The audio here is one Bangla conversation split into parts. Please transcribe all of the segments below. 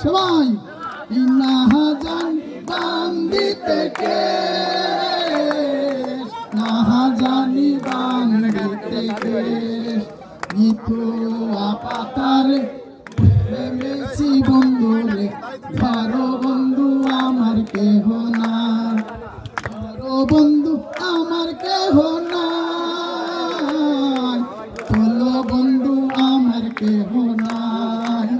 সবাই। নাহাজান বান্দিতে কে নাহাজানি বান্দিতে কে নিতু আপাতারে মেসি বন্ধু রে। ঘর বন্ধু, আমার না বন্ধু, আমার কেহ না বন্ধু, আমার কেহ নাই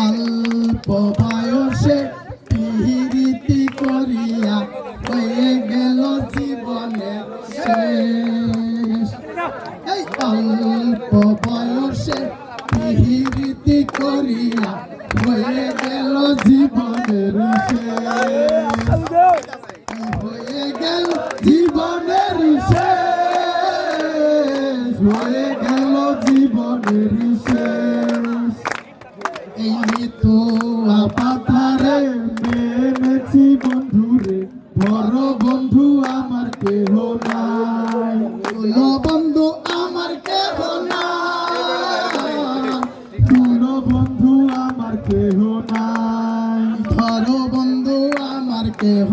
অল্প বয়সে পিহিরিতি করিয়া হয়ে গেল জীবনে এই অল্প বয়সে পিহিরিতি করিয়া হয়ে গেল জীবনের শেষ। হয়ে গেল জীবনের শেষ এই মৃত্যু আপাতারে মেনেছি বন্ধুরে বড় বন্ধু আমার কেহ নাই। বন্ধু আমার কেহ নাই। কোনো বন্ধু আমার কেহ নাই ধরো বন্ধু আমার কেহ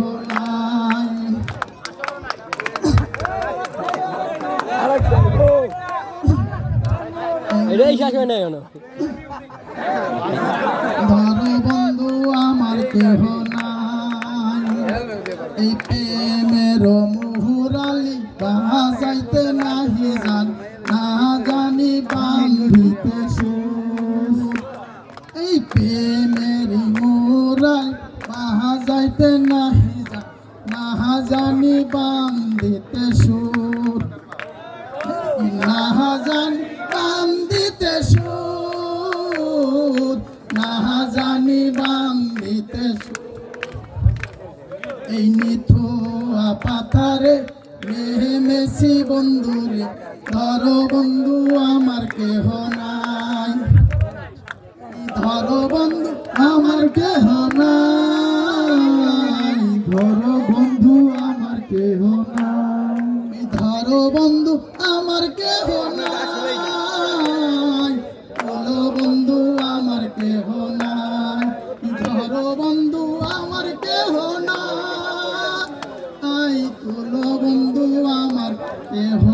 এটাই শেষ কেন বন্ধু, আমার কেহ এই প্রেমের মুহুরালি বাজাইতে নাহি জান, না জানি বান্ধিতে এই প্রেমের মুরাল বাজাইতে নাহি জান, না জানি বান্ধিতে সুর। জানি বান্ধিতে এই নিথু পাথারে মেহে মেসি বন্ধুরে ধর বন্ধু, আমার কেহ নাই। ধর বন্ধু, আমার কেহ নাই। ধর বন্ধু, আমার কেহ নাই। ধর বন্ধু, আমার কেহ Yeah.